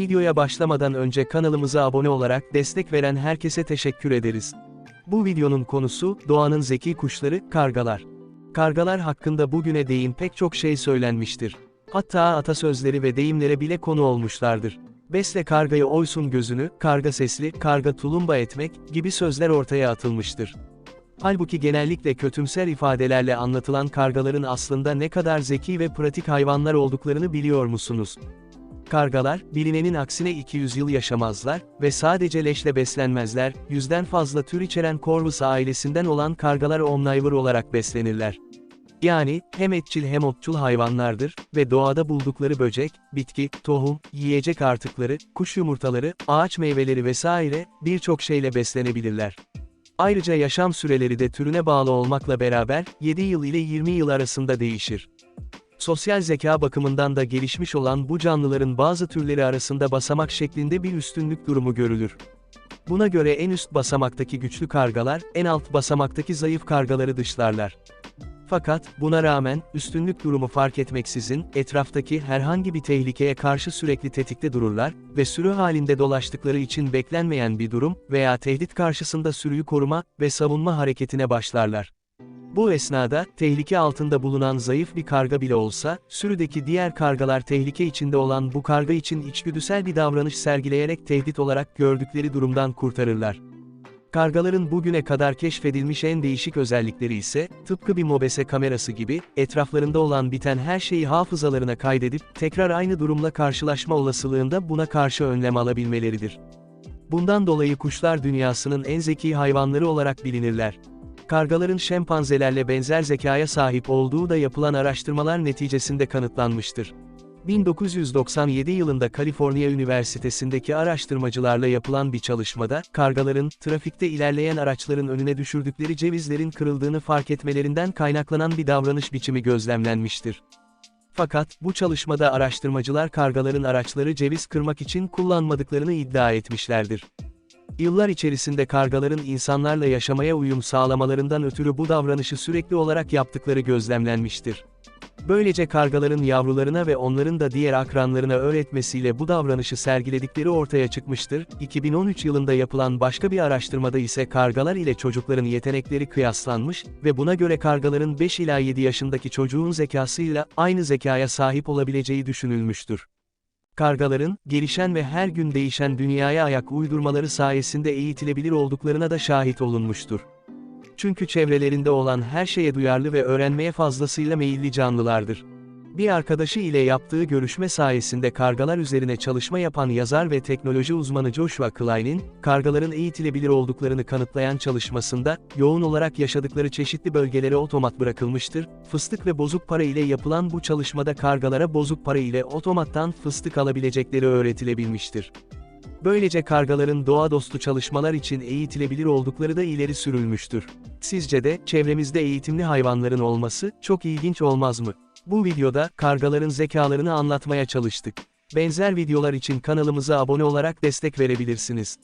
Videoya başlamadan önce kanalımıza abone olarak destek veren herkese teşekkür ederiz. Bu videonun konusu, doğanın zeki kuşları, kargalar. Kargalar hakkında bugüne değin pek çok şey söylenmiştir. Hatta atasözleri ve deyimlere bile konu olmuşlardır. Besle kargayı oysun gözünü, karga sesli, karga tulumba etmek gibi sözler ortaya atılmıştır. Halbuki genellikle kötümser ifadelerle anlatılan kargaların aslında ne kadar zeki ve pratik hayvanlar olduklarını biliyor musunuz? Kargalar, bilinenin aksine 200 yıl yaşamazlar ve sadece leşle beslenmezler, yüzden fazla tür içeren Corvus ailesinden olan kargalar omnivor olarak beslenirler. Yani, hem etçil hem otçul hayvanlardır ve doğada buldukları böcek, bitki, tohum, yiyecek artıkları, kuş yumurtaları, ağaç meyveleri vesaire, birçok şeyle beslenebilirler. Ayrıca yaşam süreleri de türüne bağlı olmakla beraber, 7 yıl ile 20 yıl arasında değişir. Sosyal zeka bakımından da gelişmiş olan bu canlıların bazı türleri arasında basamak şeklinde bir üstünlük durumu görülür. Buna göre en üst basamaktaki güçlü kargalar, en alt basamaktaki zayıf kargaları dışlarlar. Fakat, buna rağmen, üstünlük durumu fark etmeksizin, etraftaki herhangi bir tehlikeye karşı sürekli tetikte dururlar ve sürü halinde dolaştıkları için beklenmeyen bir durum veya tehdit karşısında sürüyü koruma ve savunma hareketine başlarlar. Bu esnada, tehlike altında bulunan zayıf bir karga bile olsa, sürüdeki diğer kargalar tehlike içinde olan bu karga için içgüdüsel bir davranış sergileyerek tehdit olarak gördükleri durumdan kurtarırlar. Kargaların bugüne kadar keşfedilmiş en değişik özellikleri ise, tıpkı bir mobese kamerası gibi, etraflarında olan biten her şeyi hafızalarına kaydedip, tekrar aynı durumla karşılaşma olasılığında buna karşı önlem alabilmeleridir. Bundan dolayı kuşlar dünyasının en zeki hayvanları olarak bilinirler. Kargaların şempanzelerle benzer zekaya sahip olduğu da yapılan araştırmalar neticesinde kanıtlanmıştır. 1997 yılında Kaliforniya Üniversitesi'ndeki araştırmacılarla yapılan bir çalışmada, kargaların, trafikte ilerleyen araçların önüne düşürdükleri cevizlerin kırıldığını fark etmelerinden kaynaklanan bir davranış biçimi gözlemlenmiştir. Fakat, bu çalışmada araştırmacılar kargaların araçları ceviz kırmak için kullanmadıklarını iddia etmişlerdir. Yıllar içerisinde kargaların insanlarla yaşamaya uyum sağlamalarından ötürü bu davranışı sürekli olarak yaptıkları gözlemlenmiştir. Böylece kargaların yavrularına ve onların da diğer akranlarına öğretmesiyle bu davranışı sergiledikleri ortaya çıkmıştır. 2013 yılında yapılan başka bir araştırmada ise kargalar ile çocukların yetenekleri kıyaslanmış ve buna göre kargaların 5 ila 7 yaşındaki çocuğun zekasıyla aynı zekaya sahip olabileceği düşünülmüştür. Kargaların, gelişen ve her gün değişen dünyaya ayak uydurmaları sayesinde eğitilebilir olduklarına da şahit olunmuştur. Çünkü çevrelerinde olan her şeye duyarlı ve öğrenmeye fazlasıyla meyilli canlılardır. Bir arkadaşı ile yaptığı görüşme sayesinde kargalar üzerine çalışma yapan yazar ve teknoloji uzmanı Joshua Klein'in, kargaların eğitilebilir olduklarını kanıtlayan çalışmasında, yoğun olarak yaşadıkları çeşitli bölgelere otomat bırakılmıştır. Fıstık ve bozuk para ile yapılan bu çalışmada kargalara bozuk para ile otomattan fıstık alabilecekleri öğretilebilmiştir. Böylece kargaların doğa dostu çalışmalar için eğitilebilir oldukları da ileri sürülmüştür. Sizce de, çevremizde eğitimli hayvanların olması, çok ilginç olmaz mı? Bu videoda, kargaların zekalarını anlatmaya çalıştık. Benzer videolar için kanalımıza abone olarak destek verebilirsiniz.